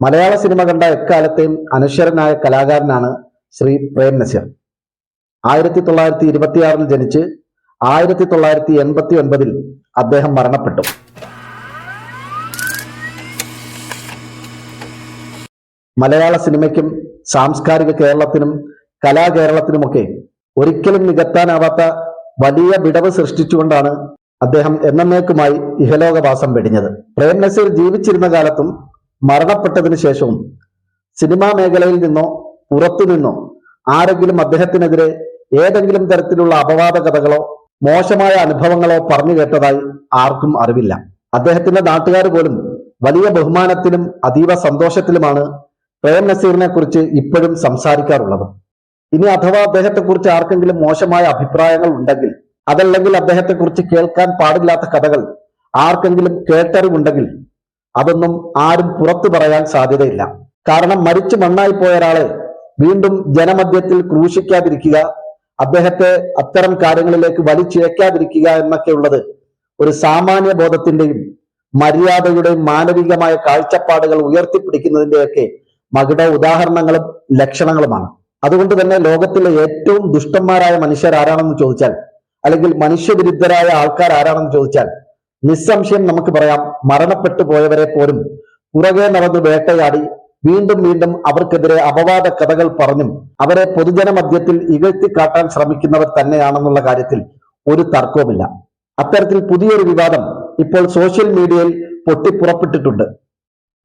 മലയാള cinema കണ്ട എക്കാലത്തെയും അനശ്വരനായ കലാകാരനാണ് ശ്രീ പ്രേം നസീർ ആയിരത്തി തൊള്ളായിരത്തി ഇരുപത്തിയാറിൽ ജനിച്ച് ആയിരത്തി തൊള്ളായിരത്തി എൺപത്തി ഒൻപതിൽ അദ്ദേഹം മരണപ്പെട്ടു. മലയാള സിനിമയ്ക്കും സാംസ്കാരിക കേരളത്തിനും കലാകേരളത്തിനുമൊക്കെ ഒരിക്കലും നികത്താനാവാത്ത വലിയ വിടവ് സൃഷ്ടിച്ചുകൊണ്ടാണ് അദ്ദേഹം എന്നേക്കുമായി ഇഹലോകവാസം വെടിഞ്ഞത്. പ്രേം നസീർ ജീവിച്ചിരുന്ന കാലത്തും മരണപ്പെട്ടതിന് ശേഷവും സിനിമാ മേഖലയിൽ നിന്നോ പുറത്തു നിന്നോ ആരെങ്കിലും അദ്ദേഹത്തിനെതിരെ ഏതെങ്കിലും തരത്തിലുള്ള അപവാദ കഥകളോ മോശമായ അനുഭവങ്ങളോ പറഞ്ഞു കേട്ടതായി ആർക്കും അറിവില്ല. അദ്ദേഹത്തിന്റെ നാട്ടുകാർ പോലും വലിയ ബഹുമാനത്തിലും അതീവ സന്തോഷത്തിലുമാണ് പ്രേം നസീറിനെ കുറിച്ച് ഇപ്പോഴും സംസാരിക്കാറുള്ളത്. ഇനി അഥവാ അദ്ദേഹത്തെക്കുറിച്ച് ആർക്കെങ്കിലും മോശമായ അഭിപ്രായങ്ങൾ ഉണ്ടെങ്കിൽ അതല്ലെങ്കിൽ അദ്ദേഹത്തെക്കുറിച്ച് കേൾക്കാൻ പാടില്ലാത്ത കഥകൾ ആർക്കെങ്കിലും കേട്ടറിവുണ്ടെങ്കിൽ അതൊന്നും ആരും പുറത്തു പറയാൻ സാധ്യതയില്ല. കാരണം മരിച്ചു മണ്ണായി പോയ ഒരാളെ വീണ്ടും ജനമധ്യത്തിൽ ക്രൂശിക്കാതിരിക്കുക അദ്ദേഹത്തെ അത്തരം കാര്യങ്ങളിലേക്ക് വലിച്ചിഴക്കാതിരിക്കുക എന്നൊക്കെ ഉള്ളത് ഒരു സാമാന്യ ബോധത്തിന്റെയും മര്യാദയുടെയും മാനവികമായ കാഴ്ചപ്പാടുകൾ ഉയർത്തിപ്പിടിക്കുന്നതിന്റെയൊക്കെ മകിട ഉദാഹരണങ്ങളും ലക്ഷണങ്ങളുമാണ്. അതുകൊണ്ട് തന്നെ ലോകത്തിലെ ഏറ്റവും ദുഷ്ടന്മാരായ മനുഷ്യർ ആരാണെന്ന് ചോദിച്ചാൽ അല്ലെങ്കിൽ മനുഷ്യവിരുദ്ധരായ ആൾക്കാർ ആരാണെന്ന് ചോദിച്ചാൽ നിസ്സംശയം നമുക്ക് പറയാം മരണപ്പെട്ടു പോയവരെ പോലും പുറകെ നടന്ന് വേട്ടയാടി വീണ്ടും വീണ്ടും അവർക്കെതിരെ അപവാദ കഥകൾ പറഞ്ഞും അവരെ പൊതുജനമധ്യത്തിൽ ഇകഴ്ത്തിക്കാട്ടാൻ ശ്രമിക്കുന്നവർ തന്നെയാണെന്നുള്ള കാര്യത്തിൽ ഒരു തർക്കവുമില്ല. അത്തരത്തിൽ പുതിയൊരു വിവാദം ഇപ്പോൾ സോഷ്യൽ മീഡിയയിൽ പൊട്ടിപ്പുറപ്പെട്ടിട്ടുണ്ട്.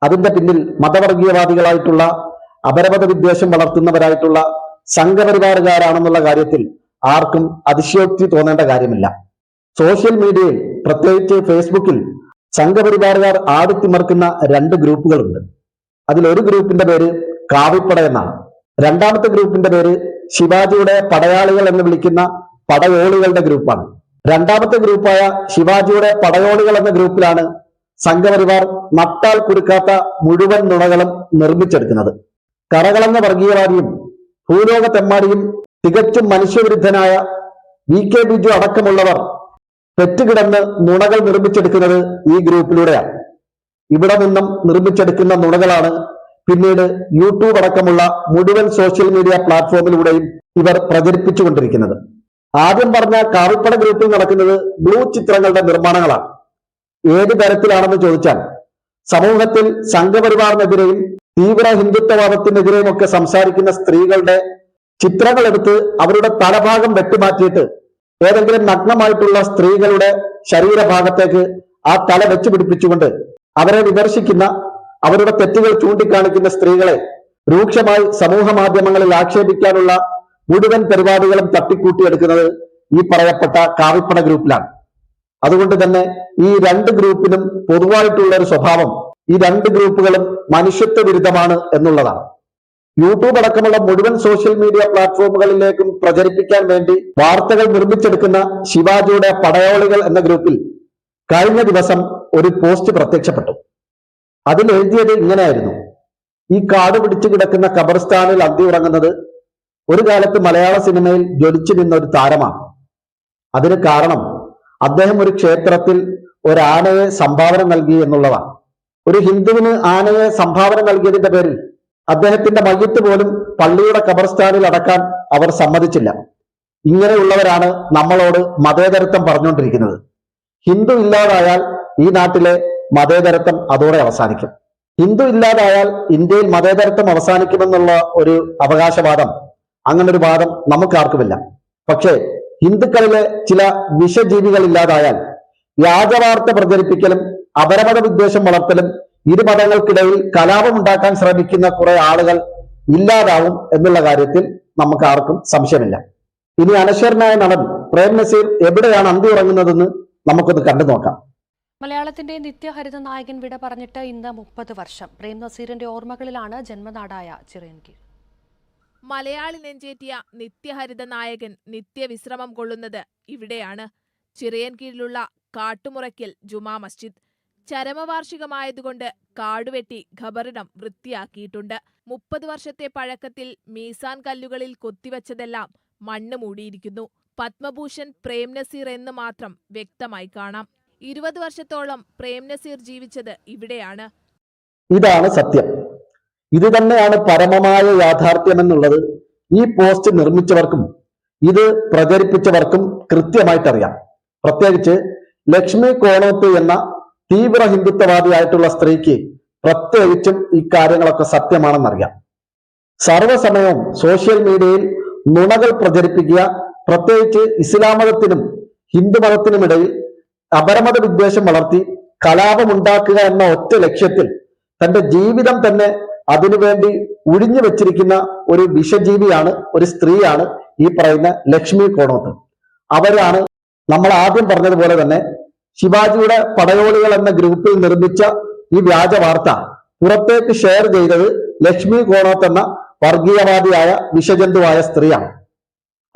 അതിന്റെ പിന്നിൽ മതവർഗീയവാദികളായിട്ടുള്ള അപരമത വിദ്വേഷം വളർത്തുന്നവരായിട്ടുള്ള സംഘപരിവാറുകാരാണെന്നുള്ള കാര്യത്തിൽ ആർക്കും അതിശയോക്തി തോന്നേണ്ട കാര്യമില്ല. സോഷ്യൽ മീഡിയയിൽ പ്രത്യേകിച്ച് ഫേസ്ബുക്കിൽ സംഘപരിവാറുകാർ ആടിത്തിമർക്കുന്ന രണ്ട് ഗ്രൂപ്പുകളുണ്ട്. അതിൽ ഒരു ഗ്രൂപ്പിന്റെ പേര് കാവിപ്പട എന്നാണ്. രണ്ടാമത്തെ ഗ്രൂപ്പിന്റെ പേര് ശിവാജിയുടെ പടയാളികൾ എന്ന് വിളിക്കുന്ന പടയോളികളുടെ ഗ്രൂപ്പാണ്. രണ്ടാമത്തെ ഗ്രൂപ്പായ ശിവാജിയുടെ പടയോളികൾ എന്ന ഗ്രൂപ്പിലാണ് സംഘപരിവാർ നട്ടാൽ കുരുക്കാത്ത മുഴുവൻ നുണകളും നിർമ്മിച്ചെടുക്കുന്നത്. കറകളെന്ന വർഗീയവാദിയും ഭൂലോക തെമ്മാടിയും തികച്ചും മനുഷ്യവിരുദ്ധനായ വി കെ ബിജു അടക്കമുള്ളവർ പെറ്റുകിടന്ന് നുണകൾ നിർമ്മിച്ചെടുക്കുന്നത് ഈ ഗ്രൂപ്പിലൂടെയാണ്. ഇവിടെ നിന്നും നിർമ്മിച്ചെടുക്കുന്ന നുണകളാണ് പിന്നീട് യൂട്യൂബ് അടക്കമുള്ള മുഴുവൻ സോഷ്യൽ മീഡിയ പ്ലാറ്റ്ഫോമിലൂടെയും ഇവർ പ്രചരിപ്പിച്ചുകൊണ്ടിരിക്കുന്നത്. ആദ്യം പറഞ്ഞ കാവിപ്പട ഗ്രൂപ്പിൽ നടക്കുന്നത് ബ്ലൂ ചിത്രങ്ങളുടെ നിർമ്മാണങ്ങളാണ്. ഏത് തരത്തിലാണെന്ന് ചോദിച്ചാൽ സമൂഹത്തിൽ സംഘപരിവാറിനെതിരെയും തീവ്ര ഹിന്ദുത്വവാദത്തിനെതിരെയും ഒക്കെ സംസാരിക്കുന്ന സ്ത്രീകളുടെ ചിത്രങ്ങളെടുത്ത് അവരുടെ തലഭാഗം വെട്ടിമാറ്റിയിട്ട് ഏതെങ്കിലും നഗ്നമായിട്ടുള്ള സ്ത്രീകളുടെ ശരീരഭാഗത്തേക്ക് ആ തല വെച്ചു പിടിപ്പിച്ചുകൊണ്ട് അവരെ വിമർശിക്കുന്ന അവരുടെ തെറ്റുകൾ ചൂണ്ടിക്കാണിക്കുന്ന സ്ത്രീകളെ രൂക്ഷമായി സമൂഹ മാധ്യമങ്ങളിൽ ആക്ഷേപിക്കാനുള്ള മുഴുവൻ പരിപാടികളും തട്ടിക്കൂട്ടിയെടുക്കുന്നത് ഈ പറയപ്പെട്ട കാവിപ്പട ഗ്രൂപ്പിലാണ്. അതുകൊണ്ട് തന്നെ ഈ രണ്ട് ഗ്രൂപ്പിനും പൊതുവായിട്ടുള്ള ഒരു സ്വഭാവം ഈ രണ്ട് ഗ്രൂപ്പുകളും മനുഷ്യത്വ വിരുദ്ധമാണ് എന്നുള്ളതാണ്. യൂട്യൂബ് അടക്കമുള്ള മുഴുവൻ സോഷ്യൽ മീഡിയ പ്ലാറ്റ്ഫോമുകളിലേക്കും പ്രചരിപ്പിക്കാൻ വേണ്ടി വാർത്തകൾ നിർമ്മിച്ചെടുക്കുന്ന ശിവാജിയുടെ പടയോളികൾ എന്ന ഗ്രൂപ്പിൽ കഴിഞ്ഞ ദിവസം ഒരു പോസ്റ്റ് പ്രത്യക്ഷപ്പെട്ടു. അതിൽ എഴുതിയത് ഇങ്ങനെയായിരുന്നു. ഈ കാട് പിടിച്ചു കിടക്കുന്ന ഖബർസ്ഥാനിൽ അന്തി ഉറങ്ങുന്നത് ഒരു കാലത്ത് മലയാള സിനിമയിൽ ജ്വലിച്ചു നിന്ന ഒരു താരമാണ്. അതിന് കാരണം അദ്ദേഹം ഒരു ക്ഷേത്രത്തിൽ ഒരു ആനയെ സംഭാവന നൽകി എന്നുള്ളതാണ്. ഒരു ഹിന്ദുവിന് ആനയെ സംഭാവന നൽകിയതിന്റെ പേരിൽ അദ്ദേഹത്തിന്റെ മയ്യത്ത് പോലും പള്ളിയുടെ കബർസ്ഥാനിൽ അടക്കാൻ അവർ സമ്മതിച്ചില്ല. ഇങ്ങനെയുള്ളവരാണ് നമ്മളോട് മതേതരത്വം പറഞ്ഞുകൊണ്ടിരിക്കുന്നത്. ഹിന്ദു ഇല്ലാതായാൽ ഈ നാട്ടിലെ മതേതരത്വം അതോടെ അവസാനിക്കും. ഹിന്ദു ഇല്ലാതായാൽ ഇന്ത്യയിൽ മതേതരത്വം അവസാനിക്കുമെന്നുള്ള ഒരു അവകാശവാദം അങ്ങനെ ഒരു വാദം നമുക്കാർക്കുമില്ല. പക്ഷേ ഹിന്ദുക്കളിലെ ചില വിഷജീവികൾ ഇല്ലാതായാൽ വ്യാജവാർത്ത പ്രചരിപ്പിക്കലും അപരമത വിദ്വേഷം വളർത്തലും ഇരു മതങ്ങൾക്കിടയിൽ കലാപമുണ്ടാക്കാൻ ശ്രമിക്കുന്ന കുറെ ആളുകൾ ഇല്ലാതാവും എന്നുള്ള കാര്യത്തിൽ നമുക്ക് ആർക്കും സംശയമില്ല. ഇനി അനശ്വരനായ നടൻ പ്രേം നസീർ എവിടെയാണ് അന്തി ഉറങ്ങുന്നതെന്ന് നമുക്കൊന്ന് കണ്ടു നോക്കാം. മലയാളത്തിന്റെ നിത്യഹരിത നായകൻ വിട പറഞ്ഞിട്ട് ഇന്ന് മുപ്പത് വർഷം. പ്രേം നസീറിന്റെ ഓർമ്മകളിലാണ് ജന്മനാടായ ചിറയൻകീഴ്. മലയാളി നെഞ്ചേറ്റിയ നിത്യഹരിത നായകൻ നിത്യവിശ്രമം കൊള്ളുന്നത് ഇവിടെയാണ്. ചിറയൻകീഴിലുള്ള കാട്ടുമുറയ്ക്കൽ ജുമാ മസ്ജിദ്. ചരമവാർഷികമായതുകൊണ്ട് കാടുവെട്ടി ഖബറിടം വൃത്തിയാക്കിയിട്ടുണ്ട്. മുപ്പത് വർഷത്തെ പഴക്കത്തിൽ മീസാൻ കല്ലുകളിൽ കൊത്തിവച്ചതെല്ലാം മണ്ണ് മൂടിയിരിക്കുന്നു. പത്മഭൂഷൺ പ്രേം നസീർ എന്ന് മാത്രം വ്യക്തമായി കാണാം. ഇരുപത് വർഷത്തോളം പ്രേംനസീർ ജീവിച്ചത് ഇവിടെയാണ്. ഇതാണ് സത്യം. ഇത് തന്നെയാണ് പരമമായ യാഥാർത്ഥ്യം എന്നുള്ളത് ഈ പോസ്റ്റ് നിർമ്മിച്ചവർക്കും ഇത് പ്രചരിപ്പിച്ചവർക്കും കൃത്യമായിട്ടറിയാം. പ്രത്യേകിച്ച് ലക്ഷ്മി കോണോത്ത് എന്ന തീവ്ര ഹിന്ദുത്വവാദിയായിട്ടുള്ള സ്ത്രീക്ക് പ്രത്യേകിച്ചും ഈ കാര്യങ്ങളൊക്കെ സത്യമാണെന്നറിയാം. സർവസമയവും സോഷ്യൽ മീഡിയയിൽ നുണകൾ പ്രചരിപ്പിക്കുക പ്രത്യേകിച്ച് ഇസ്ലാം മതത്തിനും ഹിന്ദു മതത്തിനുമിടയിൽ അപരമത വിദ്വേഷം വളർത്തി കലാപമുണ്ടാക്കുക എന്ന ഒറ്റ ലക്ഷ്യത്തിൽ തന്റെ ജീവിതം തന്നെ അതിനുവേണ്ടി ഉഴിഞ്ഞു വെച്ചിരിക്കുന്ന ഒരു വിഷജീവിയാണ് ഒരു സ്ത്രീയാണ് ഈ പറയുന്ന ലക്ഷ്മി കോണോത്ത്. അവരാണ് നമ്മൾ ആദ്യം പറഞ്ഞതുപോലെ തന്നെ ശിവാജിയുടെ പടയോളികൾ എന്ന ഗ്രൂപ്പിൽ നിർമ്മിച്ച ഈ വ്യാജ വാർത്ത പുറത്തേക്ക് ഷെയർ ചെയ്തത് ലക്ഷ്മി കോണോത്ത് എന്ന വർഗീയവാദിയായ വിഷജന്തുവായ സ്ത്രീയാണ്.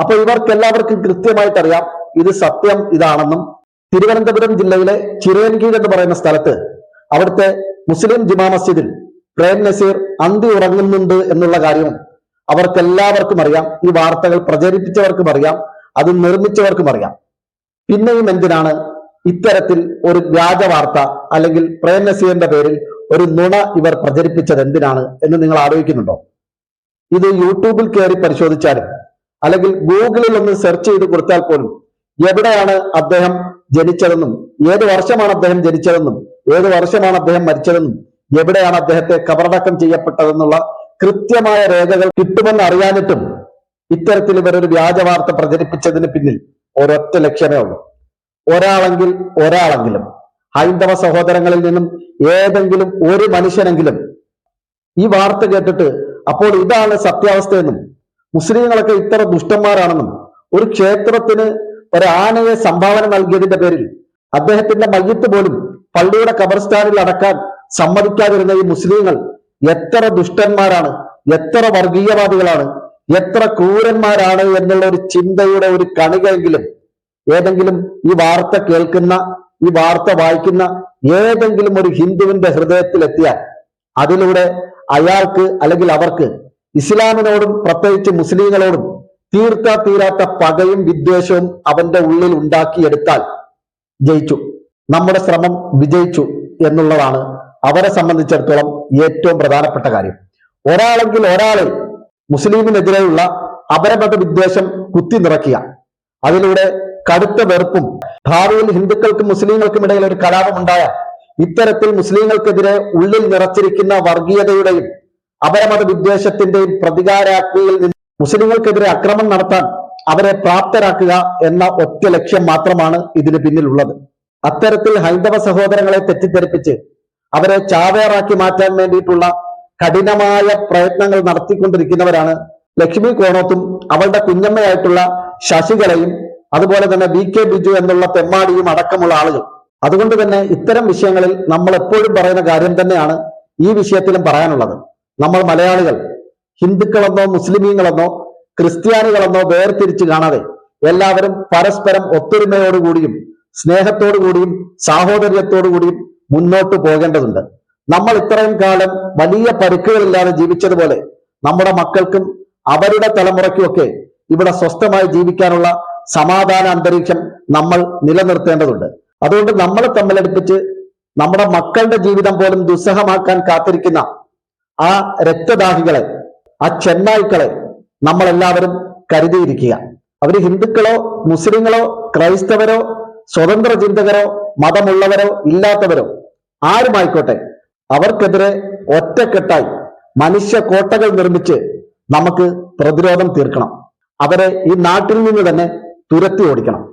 അപ്പൊ ഇവർക്കെല്ലാവർക്കും കൃത്യമായിട്ട് അറിയാം ഇത് സത്യം ഇതാണെന്നും തിരുവനന്തപുരം ജില്ലയിലെ ചിറയൻകീഴ് എന്ന് പറയുന്ന സ്ഥലത്ത് അവിടുത്തെ മുസ്ലിം ജുമാ മസ്ജിദിൽ പ്രേം നസീർ അന്തി ഉറങ്ങുന്നുണ്ട് എന്നുള്ള കാര്യവും അവർക്കെല്ലാവർക്കും അറിയാം. ഈ വാർത്തകൾ പ്രചരിപ്പിച്ചവർക്കും അറിയാം. അത് നിർമ്മിച്ചവർക്കും അറിയാം. പിന്നെയും എന്തിനാണ് ഇത്തരത്തിൽ ഒരു വ്യാജ വാർത്ത അല്ലെങ്കിൽ പ്രേം പേരിൽ ഒരു നുണ ഇവർ പ്രചരിപ്പിച്ചത് എന്തിനാണ് എന്ന് നിങ്ങൾ ആലോചിക്കുന്നുണ്ടോ? ഇത് യൂട്യൂബിൽ കയറി പരിശോധിച്ചാലും അല്ലെങ്കിൽ ഗൂഗിളിൽ ഒന്ന് സെർച്ച് ചെയ്ത് കൊടുത്താൽ പോലും എവിടെയാണ് അദ്ദേഹം ജനിച്ചതെന്നും ഏത് വർഷമാണ് അദ്ദേഹം ജനിച്ചതെന്നും ഏത് വർഷമാണ് അദ്ദേഹം മരിച്ചതെന്നും എവിടെയാണ് അദ്ദേഹത്തെ കബറടക്കം ചെയ്യപ്പെട്ടതെന്നുള്ള കൃത്യമായ രേഖകൾ കിട്ടുമെന്ന് അറിയാനിട്ടും ഇത്തരത്തിൽ ഇവരൊരു വ്യാജ വാർത്ത പ്രചരിപ്പിച്ചതിന് പിന്നിൽ ഒരൊറ്റ ലക്ഷ്യമേ ഉള്ളൂ. ഒരാളെങ്കിൽ ഒരാളെങ്കിലും ഹൈന്ദവ സഹോദരങ്ങളിൽ നിന്നും ഏതെങ്കിലും ഒരു മനുഷ്യനെങ്കിലും. ഈ വാർത്ത കേട്ടിട്ട് അപ്പോൾ ഇതാണ് സത്യാവസ്ഥയെന്നും മുസ്ലിങ്ങളൊക്കെ ഇത്ര ദുഷ്ടന്മാരാണെന്നും ഒരു ക്ഷേത്രത്തിന് ഒരാനയെ സംഭാവന നൽകിയതിന്റെ പേരിൽ അദ്ദേഹത്തിന്റെ മയ്യത്ത് പോലും പള്ളിയുടെ കബർസ്ഥാനിൽ അടക്കാൻ സമ്മതിക്കാതിരുന്ന ഈ മുസ്ലിങ്ങൾ എത്ര ദുഷ്ടന്മാരാണ് എത്ര വർഗീയവാദികളാണ് എത്ര ക്രൂരന്മാരാണ് എന്നുള്ള ഒരു ചിന്തയുടെ ഒരു കണികയെങ്കിലും ഏതെങ്കിലും ഈ വാർത്ത കേൾക്കുന്ന ഈ വാർത്ത വായിക്കുന്ന ഏതെങ്കിലും ഒരു ഹിന്ദുവിന്റെ ഹൃദയത്തിൽ എത്തിയാൽ അതിലൂടെ അയാൾക്ക് അല്ലെങ്കിൽ അവർക്ക് ഇസ്ലാമിനോടും പ്രത്യേകിച്ച് മുസ്ലിങ്ങളോടും തീർത്താ തീരാത്ത പകയും വിദ്വേഷവും അവന്റെ ഉള്ളിൽ ഉണ്ടാക്കിയെടുത്താൽ ജയിച്ചു. നമ്മുടെ ശ്രമം വിജയിച്ചു എന്നുള്ളതാണ് അവരെ സംബന്ധിച്ചിടത്തോളം ഏറ്റവും പ്രധാനപ്പെട്ട കാര്യം. ഒരാളെങ്കിൽ ഒരാളെ മുസ്ലിമിനെതിരെയുള്ള അപരമത വിദ്വേഷം കുത്തി നിറയ്ക്കുക. അതിലൂടെ കടുത്ത വെറുപ്പും ഭാവിയിൽ ഹിന്ദുക്കൾക്കും മുസ്ലിങ്ങൾക്കും ഇടയിൽ ഒരു കലാപം ഉണ്ടായാൽ ഇത്തരത്തിൽ മുസ്ലിങ്ങൾക്കെതിരെ ഉള്ളിൽ നിറച്ചിരിക്കുന്ന വർഗീയതയുടെയും അപരമത വിദ്വേഷത്തിന്റെയും പ്രതികാരാജ്ഞയിൽ നിന്ന് മുസ്ലിങ്ങൾക്കെതിരെ അക്രമം നടത്താൻ അവരെ പ്രാപ്തരാക്കുക എന്ന ഒറ്റ ലക്ഷ്യം മാത്രമാണ് ഇതിന് പിന്നിലുള്ളത്. അത്തരത്തിൽ ഹൈന്ദവ സഹോദരങ്ങളെ തെറ്റിദ്ധരിപ്പിച്ച് അവരെ ചാവേറാക്കി മാറ്റാൻ വേണ്ടിയിട്ടുള്ള കഠിനമായ പ്രയത്നങ്ങൾ നടത്തിക്കൊണ്ടിരിക്കുന്നവരാണ് ലക്ഷ്മി കോണോത്തും അവളുടെ കുഞ്ഞമ്മയായിട്ടുള്ള ശശികലയും അതുപോലെ തന്നെ ബി കെ ബിജു എന്നുള്ള തെമ്മാടിയും അടക്കമുള്ള ആളുകൾ. അതുകൊണ്ട് തന്നെ ഇത്തരം വിഷയങ്ങളിൽ നമ്മൾ എപ്പോഴും പറയുന്ന കാര്യം തന്നെയാണ് ഈ വിഷയത്തിലും പറയാനുള്ളത്. നമ്മൾ മലയാളികൾ ഹിന്ദുക്കളെന്നോ മുസ്ലിമീങ്ങളെന്നോ ക്രിസ്ത്യാനികളെന്നോ വേർതിരിച്ച് കാണാതെ എല്ലാവരും പരസ്പരം ഒത്തൊരുമയോടുകൂടിയും സ്നേഹത്തോടു കൂടിയും സാഹോദര്യത്തോടു കൂടിയും മുന്നോട്ട് പോകേണ്ടതുണ്ട്. നമ്മൾ ഇത്രയും കാലം വലിയ പരുക്കുകളില്ലാതെ ജീവിച്ചതുപോലെ നമ്മുടെ മക്കൾക്കും അവരുടെ തലമുറയ്ക്കുമൊക്കെ ഇവിടെ സ്വസ്ഥമായി ജീവിക്കാനുള്ള സമാധാന അന്തരീക്ഷം നമ്മൾ നിലനിർത്തേണ്ടതുണ്ട്. അതുകൊണ്ട് നമ്മളെ തമ്മിലടുപ്പിച്ച് നമ്മുടെ മക്കളുടെ ജീവിതം പോലും ദുസ്സഹമാക്കാൻ കാത്തിരിക്കുന്ന ആ രക്തദാഹികളെ ആ ചെന്നായ്ക്കളെ നമ്മളെല്ലാവരും കരുതിയിരിക്കുക. അവർ ഹിന്ദുക്കളോ മുസ്ലിങ്ങളോ ക്രൈസ്തവരോ സ്വതന്ത്ര ചിന്തകരോ മതമുള്ളവരോ ഇല്ലാത്തവരോ ആരുമായിക്കോട്ടെ അവർക്കെതിരെ ഒറ്റക്കെട്ടായി മനുഷ്യ കോട്ടകൾ നിർമ്മിച്ച് നമുക്ക് പ്രതിരോധം തീർക്കണം. അവരെ ഈ നാട്ടിൽ നിന്ന് തന്നെ തുരത്തി ഓടിക്കണം.